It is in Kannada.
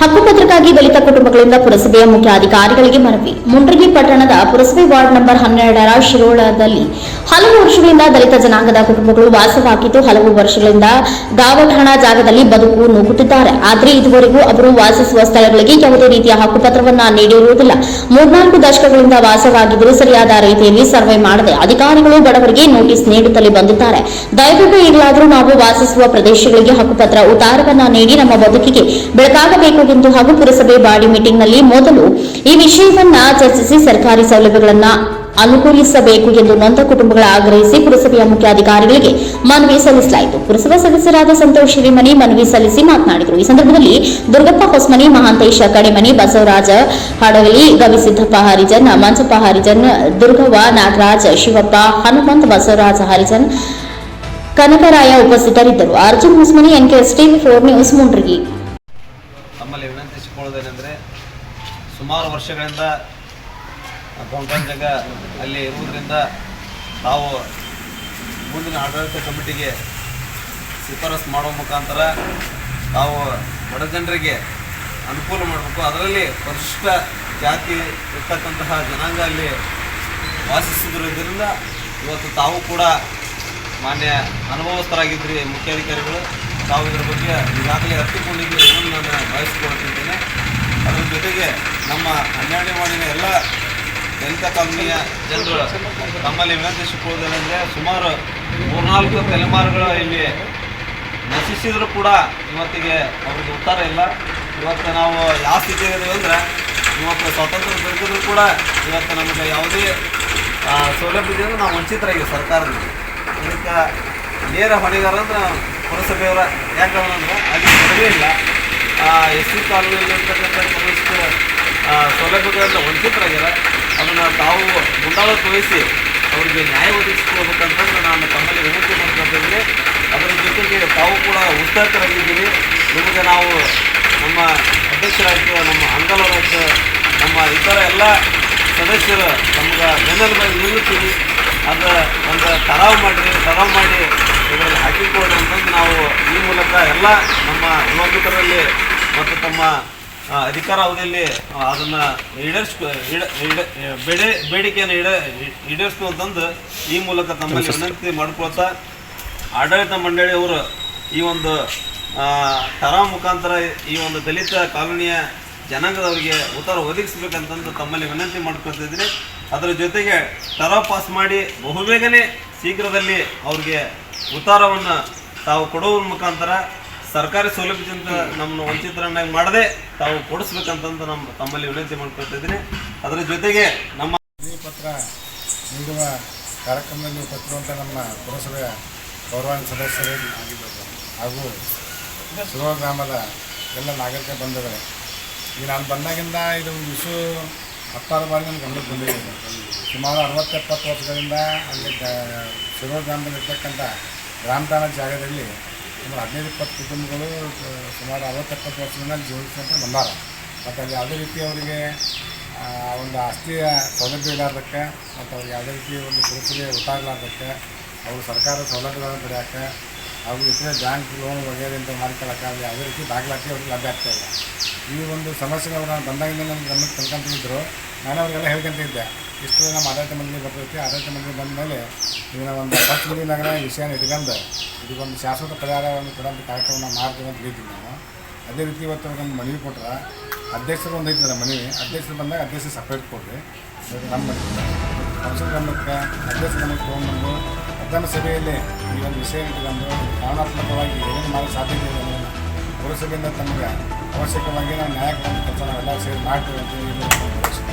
ಹಕ್ಕುಪತ್ರಕ್ಕಾಗಿ ದಲಿತ ಕುಟುಂಬಗಳಿಂದ ಪುರಸಭೆಯ ಮುಖ್ಯ ಅಧಿಕಾರಿಗಳಿಗೆ ಮನವಿ. ಮುಂಡ್ರಗಿ ಪಟ್ಟಣದ ಪುರಸಭೆ ವಾರ್ಡ್ ನಂಬರ್ ಹನ್ನೆರಡರ ಶಿರೋಳದಲ್ಲಿ ಹಲವು ವರ್ಷಗಳಿಂದ ದಲಿತ ಜನಾಂಗದ ಕುಟುಂಬಗಳು ವಾಸವಾಗಿದ್ದು, ಹಲವು ವರ್ಷಗಳಿಂದ ಗಾವಠಾಣ ಜಾಗದಲ್ಲಿ ಬದುಕು ನೂಗುತ್ತಿದ್ದಾರೆ ಆದರೆ ಇದುವರೆಗೂ ಅವರು ವಾಸಿಸುವ ಸ್ಥಳಗಳಿಗೆ ಯಾವುದೇ ರೀತಿಯ ಹಕ್ಕುಪತ್ರವನ್ನ ನೀಡಿರುವುದಿಲ್ಲ. ಮೂರ್ನಾಲ್ಕು ದಶಕಗಳಿಂದ ವಾಸವಾಗಿದ್ದರೂ ಸರಿಯಾದ ರೀತಿಯಲ್ಲಿ ಸರ್ವೆ ಮಾಡದೆ ಅಧಿಕಾರಿಗಳು ಬಡವರಿಗೆ ನೋಟಿಸ್ ನೀಡುತ್ತಲೇ ಬಂದಿದ್ದಾರೆ. ದಯವಿಟ್ಟು ಈಗಲಾದರೂ ನಾವು ವಾಸಿಸುವ ಪ್ರದೇಶಗಳಿಗೆ ಹಕ್ಕುಪತ್ರ ಉತ್ತಾರವನ್ನ ನೀಡಿ ನಮ್ಮ ಬದುಕಿಗೆ ಬೆಳಕಾಗಬೇಕು ಎಂದು ಹಾಗೂ ಪುರಸಭೆ ಬಾಡಿ ಮೀಟಿಂಗ್ನಲ್ಲಿ ಮೊದಲು ಈ ವಿಷಯವನ್ನ ಚರ್ಚಿಸಿ ಸರ್ಕಾರಿ ಸೌಲಭ್ಯಗಳನ್ನ ಅನುಕೂಲಿಸಬೇಕು ಎಂದು ನೊಂದ ಕುಟುಂಬಗಳ ಆಗ್ರಹಿಸಿ ಪುರಸಭೆಯ ಮುಖ್ಯಾಧಿಕಾರಿಗಳಿಗೆ ಮನವಿ ಸಲ್ಲಿಸಲಾಯಿತು. ಪುರಸಭಾ ಸದಸ್ಯರಾದ ಸಂತೋಷ್ ಶ್ರೀಮನಿ ಮನವಿ ಸಲ್ಲಿಸಿ ಮಾತನಾಡಿದರು. ಈ ಸಂದರ್ಭದಲ್ಲಿ ದುರ್ಗಪ್ಪ ಹೊಸ್ಮನಿ, ಮಹಾಂತೇಶ ಕಡೆಮನಿ, ಬಸವರಾಜ ಹಡಗಲಿ ಗವಿಸಿದ್ದಪ್ಪ ಹರಿಜನ್ ಮಂಜಪ್ಪ ಹರಿಜನ್, ದುರ್ಗವ್ವ ನಾಗರಾಜ್, ಶಿವಪ್ಪ, ಹನುಮಂತ್, ಬಸವರಾಜ ಹರಿಜನ್, ಕನಕರಾಯ ಉಪಸ್ಥಿತರಿದ್ದರು. Arjun Hosmani, NKS TV, four news, Mundrigi. ವಿನಂತಿಸಿಕೊಳ್ಳುವುದೇನೆಂದರೆ ಸುಮಾರು ವರ್ಷಗಳಿಂದ ಜಾಗ ಅಲ್ಲಿ ಇರುವುದರಿಂದ ತಾವು ಮುಂದಿನ ಆಡಳಿತ ಕಮಿಟಿಗೆ ಶಿಫಾರಸ್ ಮಾಡುವ ಮುಖಾಂತರ ತಾವು ಬಡ ಜನರಿಗೆ ಅನುಕೂಲ ಮಾಡಬೇಕು. ಅದರಲ್ಲಿ ಪರಿಶಿಷ್ಟ ಜಾತಿ ಇರ್ತಕ್ಕಂತಹ ಜನಾಂಗ ಅಲ್ಲಿ ವಾಸಿಸಿದಿರುವುದರಿಂದ ಇವತ್ತು ತಾವು ಕೂಡ ಮಾನ್ಯ ಅನುಭವಸ್ಥರಾಗಿದ್ರಿ ಮುಖ್ಯಾಧಿಕಾರಿಗಳು. ತಾವು ಇದರ ಬಗ್ಗೆ ಈಗಾಗಲೇ ಅರ್ಥಕೊಂಡಿದ್ದೀರಿ ಎಂದು ನಾನು ಭಾವಿಸಿಕೊಳ್ತಿದ್ದೇನೆ ಅದರ ಜೊತೆಗೆ ನಮ್ಮ ಹನ್ನೆರಡನೇ ವಾರ್ಡಿನ ಎಲ್ಲ ದಲಿತ ಕಾಲೋನಿಯ ಜನರು, ತಮ್ಮಲ್ಲಿ ವಿನಂತಿಸಿಕೊಳ್ಳುವುದೇನೆಂದರೆ ಸುಮಾರು ಮೂರ್ನಾಲ್ಕು ತಲೆಮಾರುಗಳು ಇಲ್ಲಿ ನಶಿಸಿದರೂ ಕೂಡ ಇವತ್ತಿಗೆ ಅವ್ರಿಗೆ ಉತ್ತರ ಇಲ್ಲ. ಇವತ್ತು ನಾವು ಯಾವ ಸ್ಥಿತಿಯಲ್ಲಿ ಅಂದರೆ ಇವತ್ತು ಸ್ವಾತಂತ್ರ್ಯ ದೊರಕಿದ್ರು ಕೂಡ ಇವತ್ತು ನಮಗೆ ಯಾವುದೇ ಸೌಲಭ್ಯ ಸೌಲಭ್ಯದಿಂದ ನಾವು ವಂಚಿತರಾಗಿ ಸರ್ಕಾರದಲ್ಲಿ. ಇದಕ್ಕೆ ನೇರ ಹೊಣೆಗಾರ ಅಂದ್ರೆ ಪುರಸಭೆಯವರ, ಯಾಕಂದ್ರೆ ಅಲ್ಲಿ ಸರಿ ಇಲ್ಲ. ಎಸ್ ಸಿ ಕಾಲೋನಿಯಲ್ಲಿ ಇರ್ತಕ್ಕಂಥ ಕೆಲವಷ್ಟು ಸೌಲಭ್ಯಗಳಿಂದ ವಂಚಿತರಾಗ್ಯಾರ. ಅದನ್ನು ತಾವು ಮುಂದಾಳ ತೋರಿಸಿ ಅವರಿಗೆ ನ್ಯಾಯ ಒದಗಿಸ್ಕೊಳ್ಬೇಕಂತಂದ್ರೆ ನಾನು ತಮ್ಮಲ್ಲಿ ವಿನಂತಿ ಮಾಡ್ಕೊತಿದ್ದೀನಿ ಅದರ ಜೊತೆಗೆ ತಾವು ಕೂಡ ಉತ್ಸಾಹಿತರಾಗಿದ್ದೀರಿ ನಿಮಗೆ ನಾವು ನಮ್ಮ ಅಧ್ಯಕ್ಷರಾಯ್ತು ನಮ್ಮ ಅಂಗಲರಾಯಿತು ನಮ್ಮ ಇತರ ಎಲ್ಲ ಸದಸ್ಯರು ನಮ್ಗೆ ಮೇಲೆ ನಿಲ್ಲುತ್ತೀವಿ ಅದು ಒಂದು ತರಾವ್ ಮಾಡಿರಿ, ತರಾವ್ ಮಾಡಿ ಇದರಲ್ಲಿ ಹಾಕಿಕೊಳ್ಳಿ ಅಂತಂದು ನಾವು ಈ ಮೂಲಕ ಎಲ್ಲ ಯುವಕರಲ್ಲಿ ಮತ್ತು ತಮ್ಮ ಅಧಿಕಾರ ಅವಧಿಯಲ್ಲಿ ಅದನ್ನು ಅದನ್ನ ಈಡೇರಿಸ್ಕೊ ಈಡ- ಈಡ- ಬೇಡೆ ಬೇಡಿಕೆಯನ್ನು ಈಡ ಈಡೇರಿಸ್ಕೊಂತಂದು ಈ ಮೂಲಕ ತಮ್ಮಲ್ಲಿ ವಿನಂತಿ ಮಾಡ್ಕೊಳ್ತಾ ಆಡಳಿತ ಮಂಡಳಿಯವರು ಈ ಒಂದು ಟರ ತರಾ ಮುಖಾಂತರ ಈ ಒಂದು ದಲಿತ ಕಾಲೋನಿಯ ಜನಾಂಗದವರಿಗೆ ಉತ್ತರ ಒದಗಿಸ್ಬೇಕಂತಂದು ತಮ್ಮಲ್ಲಿ ವಿನಂತಿ ಮಾಡ್ಕೊಳ್ತಿದ್ರಿ ಅದರ ಜೊತೆಗೆ ಟರಾ ಪಾಸ್ ಮಾಡಿ ಬಹುಬೇಗನೆ ಶೀಘ್ರದಲ್ಲಿ ಅವ್ರಿಗೆ ಉತ್ತಾರವನ್ನು ತಾವು ಕೊಡುವ ಮುಖಾಂತರ ಸರ್ಕಾರಿ ಸೌಲಭ್ಯದಿಂದ ನಮ್ಮನ್ನು ವಂಚಿತರನ್ನಾಗಿ ಮಾಡದೆ ತಾವು ಕೊಡಿಸ್ಬೇಕಂತಂದು ನಮ್ಮ ತಮ್ಮಲ್ಲಿ ವಿನಂತಿ ಮಾಡ್ಕೊತಿದ್ದೀನಿ ಅದರ ಜೊತೆಗೆ ನಮ್ಮ ಪತ್ರ ನೀಡುವ ಕಾರ್ಯಕ್ರಮದಲ್ಲಿ ಕೊಟ್ಟಿರುವಂಥ ನಮ್ಮ ಪುರಸಭೆಯ ಸದಸ್ಯರೇ ಸದಸ್ಯರು ಹಾಗೂ ಶಿವ ಗ್ರಾಮದ ಎಲ್ಲ ನಾಗರಿಕ ಬಂಧುಗಳೇ, ಈಗ ನಾನು ಬಂದಾಗಿಂದ ಇದು ಒಂದು ವಿಷಯ ಹತ್ತಾರು ಬಾರಿ ನನ್ನ ಗಮನಕ್ಕೆ ಬಂದಿದೆ. ಸುಮಾರು ಅರವತ್ತೆಪ್ಪತ್ತು ವರ್ಷಗಳಿಂದ ಅಲ್ಲಿ ಶಿವ ಗ್ರಾಮದಲ್ಲಿರ್ತಕ್ಕಂಥ ಗ್ರಾಮದಾನ ಜಾಗದಲ್ಲಿ ಸುಮಾರು ಹದಿನೈದು ಇಪ್ಪತ್ತು ಕುಟುಂಬಗಳು ಸುಮಾರು ಅರವತ್ತು ಎಪ್ಪತ್ತು ವರ್ಷಗಳಿಂದ ಅಲ್ಲಿ ಜೀವಿಸ್ಕೊಂತ ಬಂದಾರ. ಮತ್ತು ಅಲ್ಲಿ ಯಾವುದೇ ರೀತಿ ಅವರಿಗೆ ಒಂದು ಆಸ್ತಿಯ ಸೌಲಭ್ಯ ಇಲ್ಲಾರ್ದಕ್ಕೆ, ಮತ್ತು ಅವ್ರಿಗೆ ಯಾವುದೇ ರೀತಿ ಒಂದು ಪುರಸಭೆ ಗೊತ್ತಾಗಲಾರ್ದಕ್ಕೆ ಅವರು ಸರ್ಕಾರದ ಸೌಲಭ್ಯಗಳನ್ನು ಪಡೆಯೋಕ್ಕೆ ಹಾಗೂ ಇತರೆ ಬ್ಯಾಂಕ್ ಲೋನ್ ವಗೇರೆ ಅಂತ ಮಾಡ್ಕೊಳ್ಳೋಕೆ ಅಲ್ಲಿ ಯಾವುದೇ ರೀತಿ ದಾಖಲಾತಿ ಅವ್ರಿಗೆ ಲಭ್ಯ ಆಗ್ತಾ ಇಲ್ಲ. ಈ ಒಂದು ಸಮಸ್ಯೆಗಳು ನಾನು ಬಂದಾಗಿಂದ ನನ್ನ ಗಮನಕ್ಕೆ ತಂದ್ಕೊಂತಿದ್ರು. ನಾನು ಅವರಿಗೆಲ್ಲ ಹೇಳ್ಕೊಂತ ಇದ್ದೆ ಇಷ್ಟು ನಮ್ಮ ಆಡಳಿತ ಮಂಡಳಿ ಬರ್ತೈತಿ ಆಡಳಿತ ಮಂಡಳಿ ಬಂದ ಮೇಲೆ ಇದನ್ನ ಒಂದು ಪಕ್ಷದಲ್ಲಿ ನಗರ ವಿಷಯನ ಇಟ್ಕೊಂಡು. ಇದಕ್ಕೊಂದು ಶಾಶ್ವತ ಪರಿಹಾರವನ್ನು ಕೊಡೋಂಥ ಕಾರ್ಯಕ್ರಮ ಮಾಡ್ತೀವಿ ಅಂತ ಹೇಳ್ತೀವಿ ನಾವು ಅದೇ ರೀತಿ ಇವತ್ತು ಅವ್ರಿಗೆ ಮನವಿ ಕೊಟ್ರೆ, ಅಧ್ಯಕ್ಷರು ಒಂದು ಐತದ ಮನವಿ. ಅಧ್ಯಕ್ಷರು ಬಂದಾಗ ಅಧ್ಯಕ್ಷರು ಸಪ್ರೇಟ್ ಕೊಡ್ರಿ. ನಮ್ಮ ಪಕ್ಷದ ಗಮನಕ್ಕೆ ಅಧ್ಯಕ್ಷ ಗಮನಕ್ಕೆ ತೊಗೊಂಡ್ಬಂದು ಮಧ್ಯಾಹ್ನ ಸಭೆಯಲ್ಲಿ ಈ ಒಂದು ವಿಷಯ ಇಟ್ಕೊಂಡು ಭಾವನಾತ್ಮಕವಾಗಿ ಏನೇನು ಮಾಡೋ ಸಾಧ್ಯತೆ ಇದೆ ಅನ್ನೋದನ್ನ ಪುರಸಭೆಯಿಂದ ತಮಗೆ ಅವಶ್ಯಕವಾಗಿ ನಾವು ಕೊಡುವಂಥ ಕೆಲಸ ನಾವೆಲ್ಲ ಸೇರಿ ಮಾಡ್ತೀವಿ ಅಂತ ಹೇಳಿ